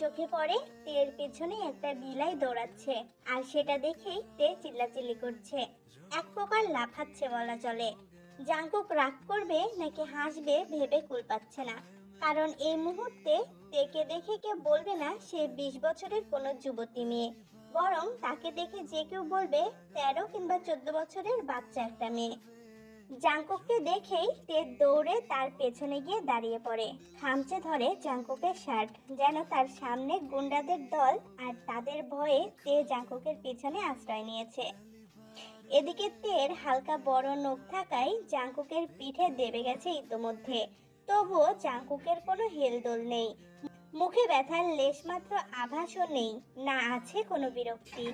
চোখে পড়ে তের পেছনে একটা বিলাই দৌড়াচ্ছে আর সেটা দেখেই তে চিল্লাচিল্লি করছে। এক প্রকার লাফাচ্ছে বলা চলে। জাঙ্কুক রাগ করবে নাকি হাসবে ভেবে কুল পাচ্ছে না। কারণ এই মুহূর্তে তেকে দেখে কেউ বলবে না সে বিশ বছরের কোনো যুবতী মেয়ে। বরং তাকে দেখে যে কেউ বলবে, তেরো কিংবা চোদ্দ বছরের বাচ্চা একটা মেয়ে। জাঙ্কুককে দেখেই তে দৌড়ে তার পেছনে গিয়ে দাঁড়িয়ে পড়ে। খামচে ধরে জাঙ্কুকের শার্ট, যেন তার সামনে গুন্ডাদের দল আর তাদের ভয়ে তে জাঙ্কুকের পেছনে আশ্রয় নিয়েছে। এদিকে তের হালকা বড় নখ থাকায় জাঙ্কুকের পিঠে দেবে গেছে ইতোমধ্যে। তবুও জাঙ্কুকের কোনো হেলদোল নেই। মুখে ব্যথার লেশমাত্র আভাসও নেই, না আছে কোনো বিরক্তি।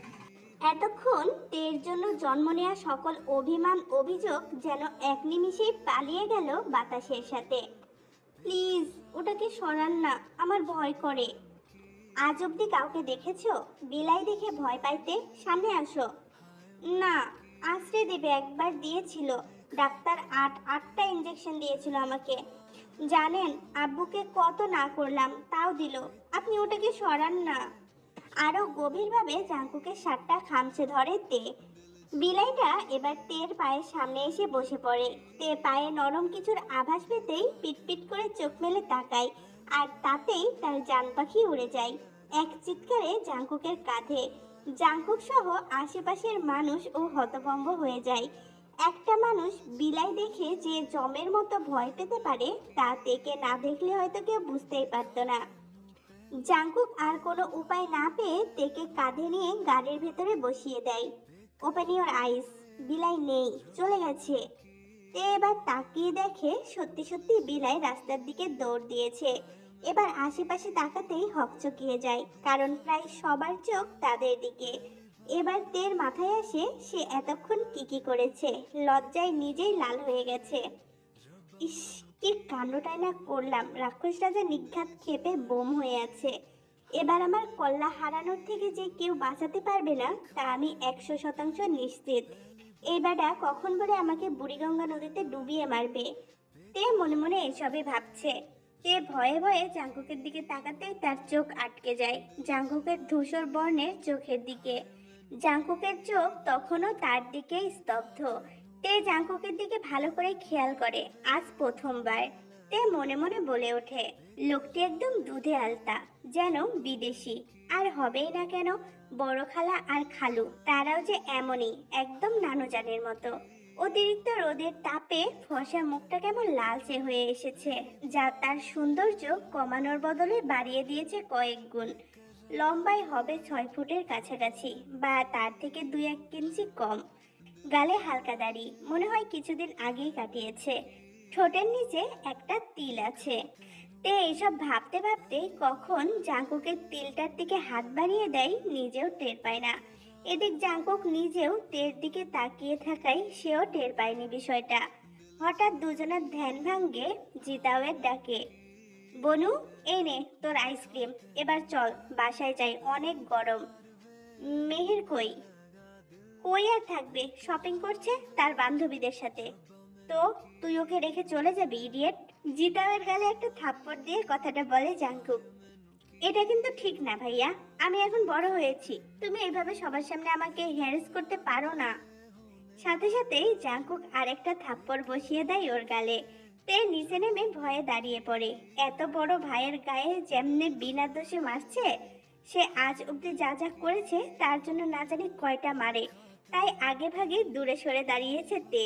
এতক্ষণ তের জন্য জন্ম নেওয়া সকল অভিমান, অভিযোগ যেন এক নিমিষেই পালিয়ে গেল বাতাসের সাথে। প্লিজ, ওটাকে সরান না, আমার ভয় করে। আজ অবধি কাউকে দেখেছ? বিলাই দেখে ভয় পাইতে সামনে আসো। না, আশ্রয় দেবে একবার দিয়েছিল। ডাক্তার আট আটটা ইঞ্জেকশন দিয়েছিল আমাকে। জানেন, আব্বুকে কত না করলাম, তাও দিল। আপনি ওটাকে সরান না। আরও গভীরভাবে জাঙ্কুকে সাতটা খামচে ধরে তে। বিলাইটা এবার তের পায়ের সামনে এসে বসে পড়ে। তে পায়ে নরম কিছুর আভাস পেতেই পিটপিট করে চোখ মেলে তাকায়, আর তাতেই তার জান পাখি উড়ে যায়। এক চিৎকারে জাঙ্কুকের কাঁধে। জাঙ্কুক সহ আশেপাশের মানুষ ও হতভম্ব হয়ে যায়। একটা মানুষ বিলাই দেখে যে জমের মতো ভয় পেতে পারে, তা তেকে না দেখলে হয়তো কেউ বুঝতেই পারতো না। জাঙ্কুক আর কোনো উপায় না পেয়ে তেকে কাঁধে নিয়ে গাড়ির ভেতরে বসিয়ে দেয়। ওপেন ইওর আইস বিলাই নেই, চলে গেছে। তে এবার তাকিয়ে দেখে সত্যি সত্যি বিলাই রাস্তার দিকে দৌড় দিয়েছে। এবার আশেপাশে তাকাতেই হকচকিয়ে যায়, কারণ প্রায় সবার চোখ তাদের দিকে। এবার তের মাথায় আসে সে এতক্ষণ কি কি করেছে, লজ্জায় নিজেই লাল হয়ে গেছে। ইস কি কাণ্ডটাই না করলাম। রাক্ষস রাজা নিঘাত খেপে বোম হয়ে আছে। এবার আমার কল্লা হারানোর থেকে যে কেউ বাঁচাতে পারবে না, তা আমি একশো শতাংশ নিশ্চিত। এই বেটা কখন বলে আমাকে বুড়িগঙ্গা নদীতে ডুবিয়ে মারবে? তে মনে মনে এসবই ভাবছে। তে ভয়ে ভয়ে জাঙ্কুকের দিকে তাকাতেই তার চোখ আটকে যায়, জাঙ্কুকের ধূসর বর্ণের চোখের দিকে। জাঙ্কুকের চোখ তখনও তার দিকেই স্তব্ধ। তে জাঙ্কুকের দিকে ভালো করে খেয়াল করে। আজ প্রথমবার। তে মনে মনে বলে ওঠে, লোকটি একদম দুধে আলতা, যেন বিদেশি। আর হবেই না কেন, বড় খালা আর খালু, তারাও যে এমনই, একদম নানুজানের মতো। অতিরিক্ত রোদের তাপে ফসা মুখটা কেমন লালচে হয়ে এসেছে, যা তার সৌন্দর্য কমানোর বদলে বাড়িয়ে দিয়েছে কয়েক গুণ। লম্বায় হবে ছয় ফুটের কাছাকাছি, বা তার থেকে দুই এক ইঞ্চি কম। গালে হালকা দাড়ি, মনে হয় কিছুদিন আগেই কাটিয়েছে। ঠোঁটের নিচে একটা তিল আছে। তে এইসব ভাবতে ভাবতে কখন জাঙ্কুকের তিলটার দিকে হাত বাড়িয়ে দেয় নিজেও টের পায় না। এদিক জাঙ্কুক নিজেও তের দিকে তাকিয়ে থাকায় সেও টের পায়নি বিষয়টা। হঠাৎ দুজনের ধ্যান ভাঙ্গে জিতাওয়ের ডাকে, বনু, এই নে তোর আইসক্রিম, এবার চল, বাসায় যাই, অনেক গরম। মেহের কই? কই আর থাকবে শপিং করছে তার বান্ধবীদের সাথে। তো, তুই ওকে রেখে চলে যাবি ইডিয়েট জিতাওয়ের গালে একটা থাপ্পড় দিয়ে কথাটা বলে জাঙ্কুক এটা কিন্তু ঠিক না ভাইয়া, আমি এখন বড় হয়েছি, তুমি এইভাবে সবার সামনে আমাকে হ্যারেস করতে পারো না। সাথে সাথেই জাঙ্কুক আরেকটা থাপ্পড় বসিয়ে দেয় ওর গালে। তে নিচে নেমে ভয়ে দাঁড়িয়ে পড়ে। এত বড় ভাইয়ের গায়ে যেমনে বিনা দোষে মারছে, সে আজ অব্দি যা যা করেছে তার জন্য না জানি কয়টা মারে। তাই আগে ভাগে দূরে সরে দাঁড়িয়েছে তে।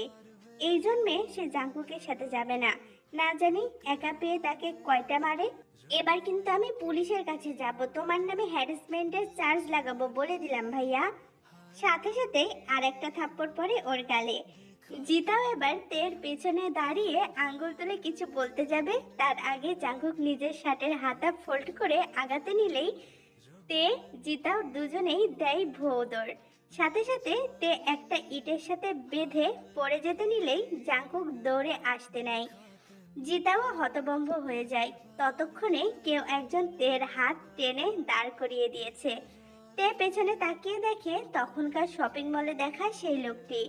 এই জন্যে সে জাঙ্কুকের সাথে যাবে না। না জানি একা পেয়ে তাকে কয়টা মারে। এবার কিন্তু আমি পুলিশের কাছে যাব। তোমার নামে হ্যারাসমেন্টের চার্জ লাগাবো বলে দিলাম ভাইয়া। সাথে সাথে আর একটা থাপ্পড় পরে ওর গালে। জিতাও এবার তের পেছনে দাঁড়িয়ে আঙ্গুল তুলে কিছু বলতে যাবে। তার আগে জাঙ্কুক নিজের শার্টের হাতা ফোল্ড করে আগাতে নিলেই তে, জিতাও দুজনেই দেয় ভৌদর সাথে সাথে তে একটা ইটের সাথে বেঁধে পড়ে যেতে নিলেই জাঙ্কুক দৌড়ে আসতে নেয়। জিতাও হতবম্ব হয়ে যায়। ততক্ষণে কেউ একজন তের হাত টেনে দাঁড় করিয়ে দিয়েছে। তে পেছনে তাকিয়ে দেখে তখনকার শপিং মলে দেখা সেই লোকটি।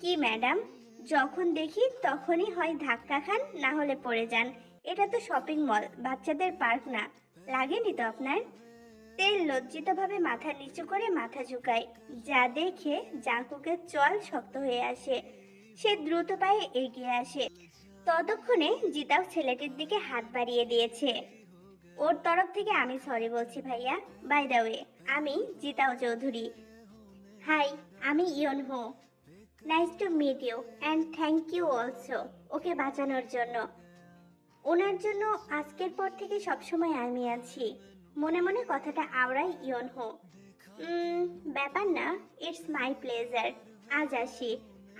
কি ম্যাডাম, যখন দেখি তখনই হয় ধাক্কা খান, না হলে পড়ে যান। এটা তো শপিং মল, বাচ্চাদের পার্ক না। লাগেনি তো আপনার? তেল লজ্জিতভাবে মাথা নিচু করে মাথা ঝুঁকায়। যা দেখে জাঙ্কুকের চল শক্ত হয়ে আসে। সে দ্রুত পায়ে এগিয়ে আসে। ততক্ষণে জিতাও ছেলেটির দিকে হাত বাড়িয়ে দিয়েছে। ওর তরফ থেকে আমি সরি বলছি ভাইয়া। বাই দ্য ওয়ে আমি জিতাও চৌধুরী। হাই আমি Yeon Ho. Nice to meet you and thank you also okay বাঁচানোর জন্য। ওনার জন্য আজকের পর থেকে সবসময় আমি আছি। মনে মনে কথাটা আওড়াই ইয়ন হো। ব্যাপার না ইটস মাই প্লেজার আজ আসি।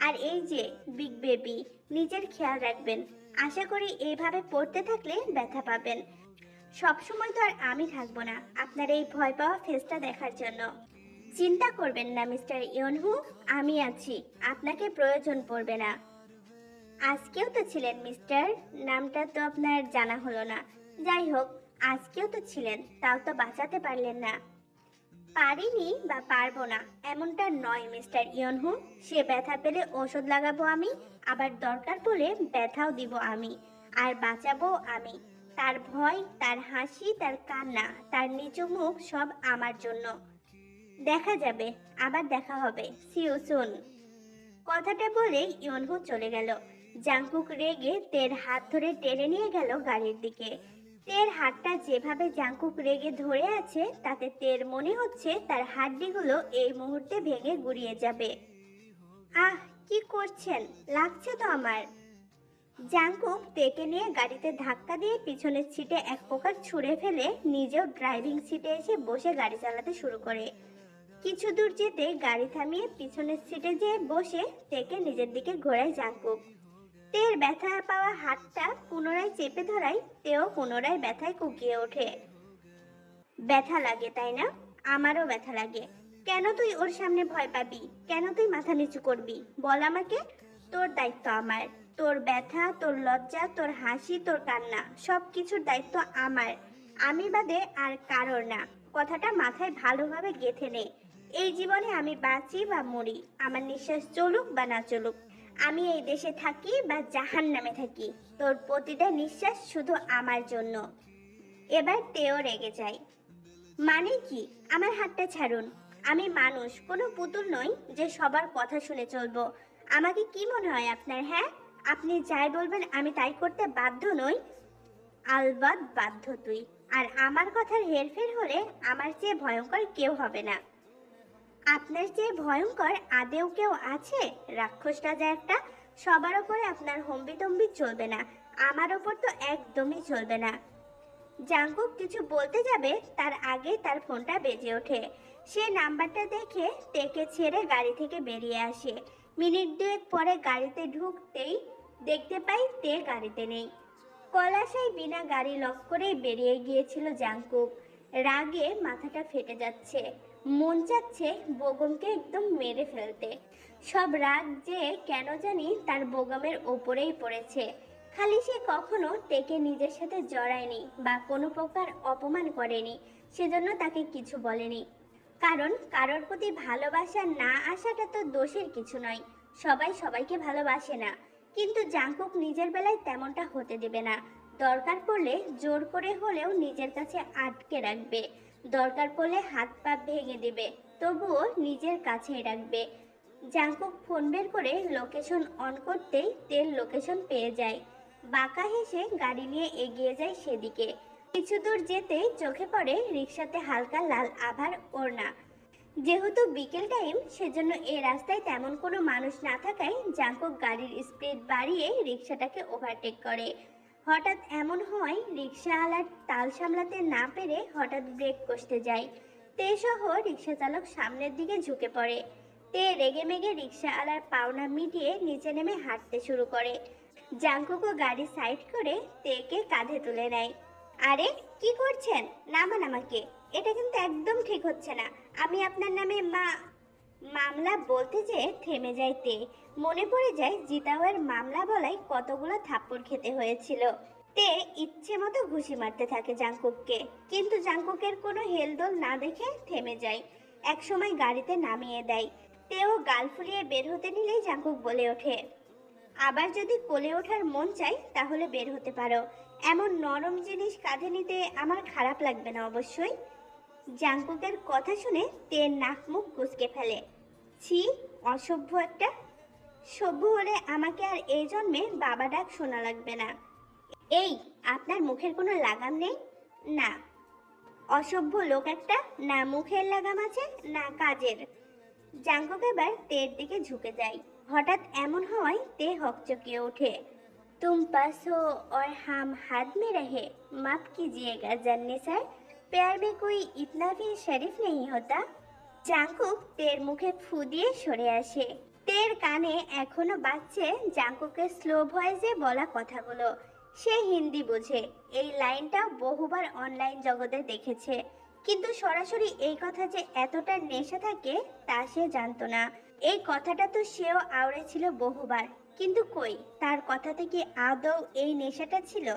আর এই যে বিগ বেবি নিজের খেয়াল রাখবেন। আশা করি এইভাবে পড়তে থাকলে ব্যথা পাবেন। সবসময় তো আর আমি থাকব না, আপনার এই ভয় পাওয়া ফেসটা দেখার জন্য। চিন্তা করবেন না মিস্টার ইয়নহু আমি আছি। আপনাকে প্রয়োজন পড়বে না। আজকেও তো ছিলেন মিস্টার নামটা তো আপনার জানা হলো না। যাই হোক আজকেও তো ছিলেন, তাও তো বাঁচাতে পারলেন না। পারিনি বা পারব না, এমনটা নয়, মিস্টার ইয়নহু। সে ব্যথা পেলে ওষুধ লাগাবো আমি, আবার দরকার পড়লে ব্যথাও দিব আমি, আর বাঁচাবো আমি। তার ভয়, তার হাসি, তার কান্না, তার নিচু মুখ সব আমার জন্য। দেখা যাবে, আবার দেখা হবে। সিও সুন কথাটা বলে ইয়নহু চলে গেল। জাংকুক রেগে তের হাত ধরে টেনে নিয়ে গেল গাড়ির দিকে। তের হাতটা যেভাবে জাঙ্কুক রেগে ধরে আছে, তাতে তের মনে হচ্ছে তার হাড্ডিগুলো এই মুহূর্তে ভেঙে গুড়িয়ে যাবে। আহ, কি করছেন? লাগছে তো আমার। জাঙ্কুক তেকে নিয়ে গাড়িতে ধাক্কা দিয়ে পিছনের সিটে এক প্রকার ছুঁড়ে ফেলে নিজেও ড্রাইভিং সিটে এসে বসে গাড়ি চালাতে শুরু করে। কিছু দূর যেতে গাড়ি থামিয়ে পিছনের সিটে যেয়ে বসে তেকে নিজের দিকে ঘোরায় জাংকুক তের ব্যথা পাওয়া হাতটা পুনরায় চেপে ধরায় তেও পুনরায় ব্যথায় কুকিয়ে ওঠে। ব্যথা লাগে, তাই না? আমারও ব্যথা লাগে। কেন তুই ওর সামনে ভয় পাবি? কেন তুই মাথা নিচু করবি? বল আমাকে। তোর দায়িত্ব আমার। তোর ব্যথা, তোর লজ্জা, তোর হাসি, তোর কান্না সব কিছুর দায়িত্ব আমার। আমি বাদে আর কারোর না। কথাটা মাথায় ভালোভাবে গেঁথে নে। এই জীবনে আমি বাঁচি বা মরি। আমার নিঃশ্বাস চলুক বা না চলুক আমি এই দেশে থাকি বা জাহান নামে থাকি। তোর প্রতিটা নিঃশ্বাস শুধু আমার জন্য। এবার তেও রেগে যায়। মানে কি? আমার হাতটা ছাড়ুন। আমি মানুষ, কোনো পুতুল নই যে সবার কথা শুনে চলবো। আমাকে কি মনে হয় আপনার হ্যাঁ? আপনি যাই বলবেন, আমি তাই করতে বাধ্য নই। আলবাদ বাধ্য তুই। আর আমার কথার হেরফের হলে আমার চেয়ে ভয়ঙ্কর কেউ হবে না। আপনার যে ভয়ঙ্কর আদেও কেউ আছে? রাক্ষস রাজা একটা, সবার ওপরে আপনার হম্বিতম্বি চলবে না, আমার ওপর তো একদমই চলবে না। জাঙ্কুক কিছু বলতে যাবে, তার আগে তার ফোনটা বেজে ওঠে। সে নাম্বারটা দেখে টেকে ছেড়ে গাড়ি থেকে বেরিয়ে আসে। মিনিট দুয়েক পরে গাড়িতে ঢুকতেই দেখতে পাই তে গাড়িতে নেই। কলাশাই বিনা গাড়ি লক করেই বেরিয়ে গিয়েছিল জাঙ্কুক। রাগে মাথাটা ফেটে যাচ্ছে। মন চাচ্ছে বোগমকে একদম মেরে ফেলতে। সব রাগ যে কেন জানি তার বোগমের ওপরেই পড়েছে। খালি সে কখনো তেকে নিজের সাথে জড়ায়নি বা কোনো প্রকার অপমান করেনি, সেজন্য তাকে কিছু বলেনি। কারণ কারোর প্রতি ভালোবাসা না আসাটা তো দোষের কিছু নয়, সবাই সবাইকে ভালোবাসে না। কিন্তু জাঙ্কুক নিজের বেলায় তেমনটা হতে দেবে না। দরকার পড়লে জোর করে হলেও নিজের কাছে আটকে রাখবে। দরকার পড়লে হাত পা ভেঙে দেবে, তবুও নিজের কাছেই রাখবে। জাঙ্কুক ফোন বের করে লোকেশন অন করতেই তেল লোকেশন পেয়ে যায়। বাঁকা হেসে গাড়ি নিয়ে এগিয়ে যায় সেদিকে। কিছু দূর যেতেই চোখে পড়ে রিক্সাতে হালকা লাল আভার ওড়না। যেহেতু বিকেল টাইম, সেজন্য এই রাস্তায় তেমন কোনো মানুষ না থাকায় জাঙ্কুক গাড়ির স্পিড বাড়িয়ে রিক্সাটাকে ওভারটেক করে। হঠাৎ এমন হয় রিক্সাওয়ালার তাল সামলাতে না পেরে হঠাৎ ব্রেক কষতে যায়। তে সহ রিক্সা চালক সামনের দিকে ঝুঁকে পড়ে। তে রেগে মেগে রিক্সাওয়ালার পাওনা মিটিয়ে নিচে নেমে হাঁটতে শুরু করে। জাঙ্কুকও গাড়ি সাইড করে তেকে কাঁধে তুলে নেয়। আরে, কি করছেন? নামান আমাকে। এটা কিন্তু একদম ঠিক হচ্ছে না। আমি আপনার নামে মা মামলা বলতে যে থেমে যায় তে। মনে পড়ে যায় জিতাওয়ের মামলা বলায় কতগুলো থাপ্পড় খেতে হয়েছিল। তে ইচ্ছে মতো ঘুষি মারতে থাকে জাঙ্কুককে কিন্তু জাঙ্কুকের কোনো হেলদোল না দেখে থেমে যায়। একসময় গাড়িতে নামিয়ে দেয়। তেও গাল ফুলিয়ে বের হতে নিলেই জাঙ্কুক বলে ওঠে। আবার যদি কোলে ওঠার মন চাই তাহলে বের হতে পারো। এমন নরম জিনিস কাঁধে নিতে আমার খারাপ লাগবে না অবশ্যই। জাঙ্কুকের কথা শুনে তে নাক মুখ কুচকে ফেলে ছি অসভ্য একটা সভ্য হলে আমাকে আর এই জন্মে বাবা ডাক শোনা লাগবে না এই আপনার মুখের কোনো লাগাম নেই না অসভ্য লোক একটা না মুখের লাগাম আছে না কাজের জাঙ্কুক এবার তের দিকে ঝুঁকে যায় হঠাৎ এমন হওয়ায় তে হকচকিয়ে ওঠে तुम पास हो और हम हाथ में रहे माफ कीजिएगा जन्ने सर प्यार में कोई इतना भी शरीफ नहीं होता জাঙ্কুক তের মুখে ফু দিয়ে সরে আসে তের কানে এখনো বাজছে জাঙ্কুকের স্লো ভয়েসে বলা কথাগুলো সে হিন্দি বোঝে এই লাইনটা বহুবার অনলাইন জগতে দেখেছে কিন্তু সরাসরি এই কথা যে এতটা নেশা থাকে তা সে জানতো না এই কথাটা তো সেও আওড়েছিল বহুবার কিন্তু কই তার কথা থেকে আদৌ এই নেশাটা ছিল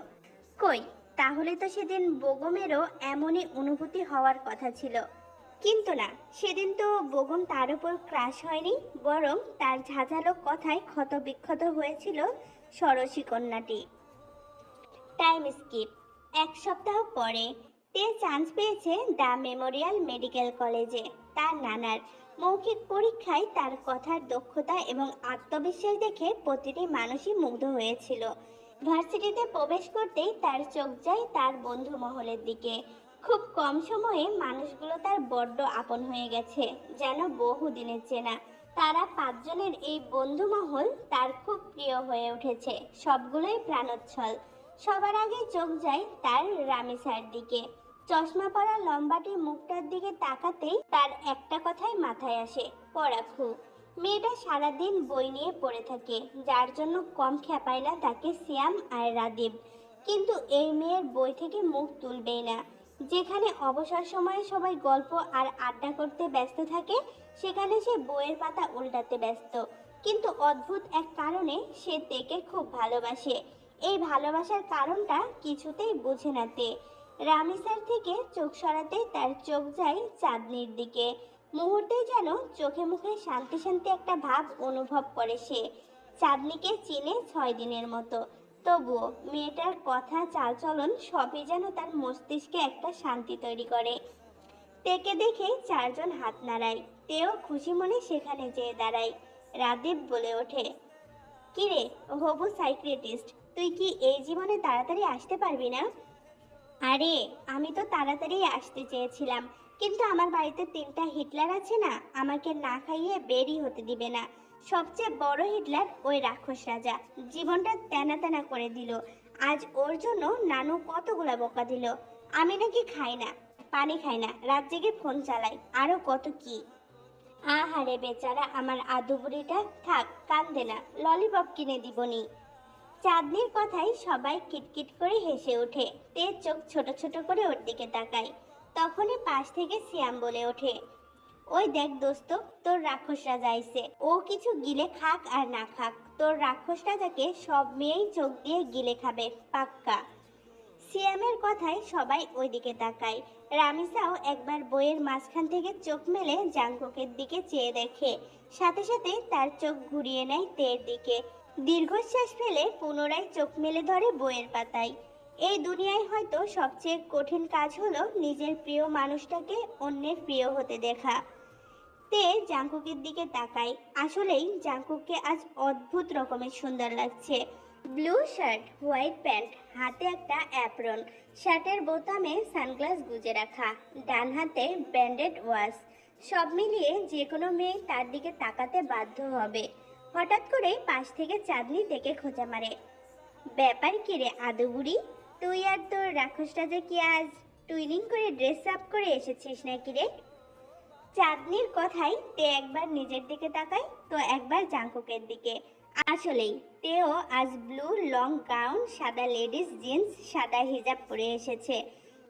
কই তাহলে তো সেদিন বোগমেরও এমনই অনুভূতি হওয়ার কথা ছিল। কিন্তু না, সেদিন তো বগম তার উপর ক্রাশ হয়নি, বরং তার ঝাঁঝালো কথায় ক্ষতবিক্ষত হয়েছিল সরসী কন্যাটি। টাইম স্কিপ এক সপ্তাহ পরে তে চান্স পেয়েছে দ্য মেমোরিয়াল মেডিকেল কলেজে। তার নানার মৌখিক পরীক্ষায় তার কথার দক্ষতা এবং আত্মবিশ্বাস দেখে প্রতিটি মানুষই মুগ্ধ হয়েছিল। ভার্সিটিতে প্রবেশ করতেই তার চোখ যায় তার বন্ধু মহলের দিকে। খুব কম সময়ে মানুষগুলো তার বড্ড আপন হয়ে গেছে, যেন বহু দিনের চেনা। তারা পাঁচজনের এই বন্ধু মহল তার খুব প্রিয় হয়ে উঠেছে, সবগুলোই প্রাণোচ্ছল। সবার আগে চোখ যায় তার রামেশার দিকে। চশমা পরা লম্বাটি মুখটার দিকে তাকাতেই তার একটা কথাই মাথায় আসে পড়াফু মেয়েটা সারাদিন বই নিয়ে পড়ে থাকে, যার জন্য কম খেপায় না তাকে শ্যাম আর রাদীপ কিন্তু এই মেয়ের বই থেকে মুখ তুলবেই না। যেখানে অবসর সময়ে সবাই গল্প আর আড্ডা করতে ব্যস্ত থাকে, সেখানে সে বইয়ের পাতা উল্টাতে ব্যস্ত। কিন্তু অদ্ভুত এক কারণে সে তেকে খুব ভালোবাসে। এই ভালোবাসার কারণটা কিছুতেই বুঝে না তে। রামিসার থেকে চোখ সরাতেই তার চোখ যায় চাঁদনির দিকে। মুহূর্তে যেন চোখে মুখে শান্তি শান্তি একটা ভাব অনুভব করে সে। চাঁদনিকে চিনে ছয় দিনের মতো। তবুও মেয়েটার কথা, চালচলন সবই যেন তার মস্তিষ্কে একটা শান্তি তৈরি করে। তেকে দেখে চারজন হাত নাড়ায়। তেও খুশি মনে সেখানে যেয়ে দাঁড়ায়। রাদীপ বলে ওঠে কিরে হবু সাইক্রেটিস্ট তুই কি এই জীবনে তাড়াতাড়ি আসতে পারবি না? আরে, আমি তো তাড়াতাড়ি আসতে চেয়েছিলাম। কিন্তু আমার বাড়িতে তিনটা হিটলার আছে না, আমাকে না খাইয়ে বেরি হতে দিবে না। সবচেয়ে বড় হিটলার ওই রাক্ষস রাজা। জীবনটা তেনা তেনা করে দিল। আজ ওর জন্য নানু কতগুলা বকা দিল। আমি নাকি খাই না, পানি খাই না, রাত জেগে ফোন চালাই আরও কত কি। আহারে বেচারা, আমার আদু বুড়িটা থাক, কান্দে না, ললিপপ কিনে দিবনি। চাঁদনির কথায় সবাই কিটকিট করে হেসে ওঠে। তে চোখ ছোট ছোট করে ওর দিকে তাকায়। তখনই পাশ থেকে সিয়াম বলে ওঠে, ওই দেখ দোস্ত, তোর রাক্ষস রাজা আইছে ও কিছু গিলে খাক আর না খাক, তোর রাক্ষস রাজাকে সব মেয়েই চোখ দিয়ে গিলে খাবে, পাক্কা। সিয়ামের কথায় সবাই ওইদিকে তাকায়। রামিসাও একবার বইয়ের মাঝখান থেকে চোখ মেলে জাঙ্কুকের দিকে চেয়ে দেখে। সাথে সাথে তার চোখ ঘুরিয়ে নেয় তের দিকে। দীর্ঘশ্বাস ফেলে পুনরায় চোখ মেলে ধরে বইয়ের পাতায়। এই দুনিয়ায় হয়তো সবচেয়ে কঠিন কাজ হলো নিজের প্রিয় মানুষটাকে অন্যের প্রিয় হতে দেখা। তে জাঙ্কুকের দিকে তাকায় আসলেই জাঙ্কুককে আজ অদ্ভুত রকমের সুন্দর লাগছে। ব্লু শার্ট, হোয়াইট প্যান্ট, হাতে একটা অ্যাপ্রন, শার্টের বোতামে সানগ্লাস গুজে রাখা, ডান হাতে ব্যান্ডেড ওয়াশ। সব মিলিয়ে যে কোনো মেয়ে তার দিকে তাকাতে বাধ্য হবে। হঠাৎ করে পাশ থেকে চাঁদনি দেখে খোঁজা মারে। ব্যাপার কি রে আদু বুড়ি তুই আর তোর রাক্ষসটা যে কি আজ টুইনিং করে ড্রেস আপ করে এসেছিস নাকি রে? চাঁদনির কথাই তে একবার নিজের দিকে তাকায়, তো একবার জাঙ্কুকের দিকে। আসলেই, তেও আজ ব্লু লং গাউন সাদা লেডিস জিন্স সাদা হিজাব পরে এসেছে।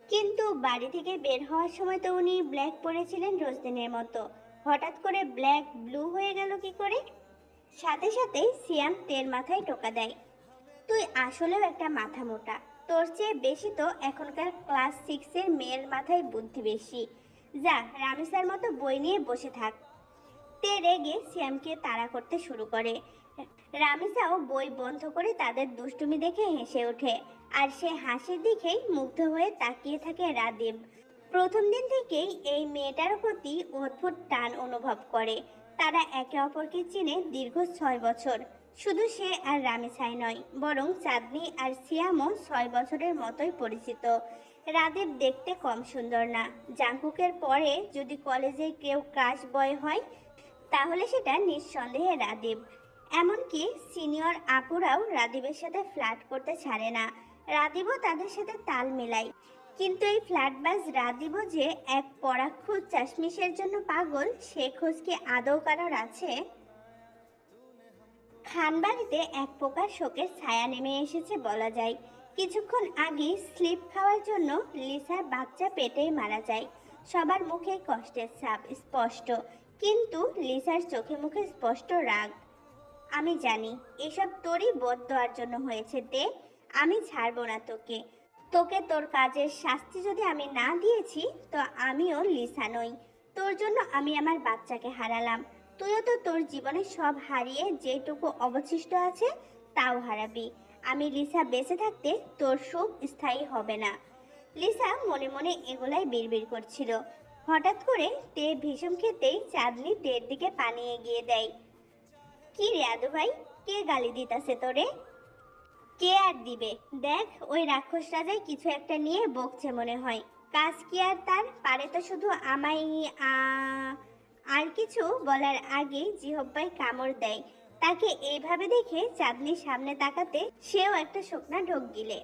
কিন্তু বাড়ি থেকে বের হওয়ার সময় তো উনি ব্ল্যাক পরেছিলেন রোজদিনের মতো। হঠাৎ করে ব্ল্যাক ব্লু হয়ে গেল কি করে? সাথে সাথে সিয়াম তের মাথায় টোকা দেয়। তুই আসলেও একটা মাথা মোটা। তোর চেয়ে বেশি তো এখনকার ক্লাস সিক্সের মেয়ের মাথায় বুদ্ধি বেশি। যা রামেশের মতো বই নিয়ে বসে থাক। তে রেগে শ্যামকে তাড়া করতে শুরু করে। রামিসাও বই বন্ধ করে তাদের দুষ্টুমি দেখে হেসে ওঠে। আর সে হাসির দিকেই মুগ্ধ হয়ে তাকিয়ে থাকে রাদীপ। প্রথম দিন থেকেই এই মেয়েটার প্রতি অদ্ভুত টান অনুভব করে। তারা একে অপরকে চিনে দীর্ঘ ছয় বছর। শুধু সে আর রামেছাই নয়, বরং চাঁদনি আর সিয়ামও ছয় বছরের মতোই পরিচিত। রাদীপ দেখতে কম সুন্দর না। জাঙ্কুকের পরে যদি কলেজে কেউ ক্রাশ বয় হয়, তাহলে সেটা নিঃসন্দেহে রাদীপ এমনকি সিনিয়র আপুরাও রাদীপের সাথে ফ্ল্যাট করতে ছাড়ে না। রাদীপও তাদের সাথে তাল মেলায়। কিন্তু এই ফ্ল্যাটবাজ রাদীপও যে এক পরাক্ষুত চাশমিশের জন্য পাগল, সে খোঁজ কি আদৌ কারোর আছে? খানবাড়িতে এক প্রকার শোকের ছায়া নেমে এসেছে বলা যায়। কিছুক্ষণ আগে স্লিপ খাওয়ার জন্য লিসার বাচ্চা পেটেই মারা যায়। সবার মুখে কষ্টের ছাপ, স্পষ্ট। কিন্তু লিসার চোখে মুখে স্পষ্ট রাগ। আমি জানি, এসব তোরই বোধ দেওয়ার জন্য হয়েছে তে আমি ছাড়বো না তোকে। তোকে তোর কাজের শাস্তি যদি আমি না দিয়েছি, তো আমিও লিসা নই। তোর জন্য আমি আমার বাচ্চাকে হারালাম। তুইও তো তোর জীবনে সব হারিয়ে যেটুকু অবশিষ্ট আছে, তাও হারাবি। আমি লিসা বেঁচে থাকতে তোর সুখ স্থায়ী হবে না। লিসা মনে মনে এগুলাই বিড়বিড় করছিল। হঠাৎ করে তে ভীষণ খেতেই চাঁদনি টের দিকে পানি এগিয়ে দেয়। কি রে আদু ভাই, কে গালি দিতাছে তোরে? কে আর দিবে? দেখ, ওই রাক্ষস রাজাই কিছু একটা নিয়ে বকছে মনে হয়। কাজ কি আর তার? পারে তো শুধু আমায়, আ- আর কিছু বলার আগে জিহব্বাই কামড় দেয়। তাকে এইভাবে দেখে চাঁদনির সামনে তাকাতে সেও একটা শুকনা ঢোক গিলে।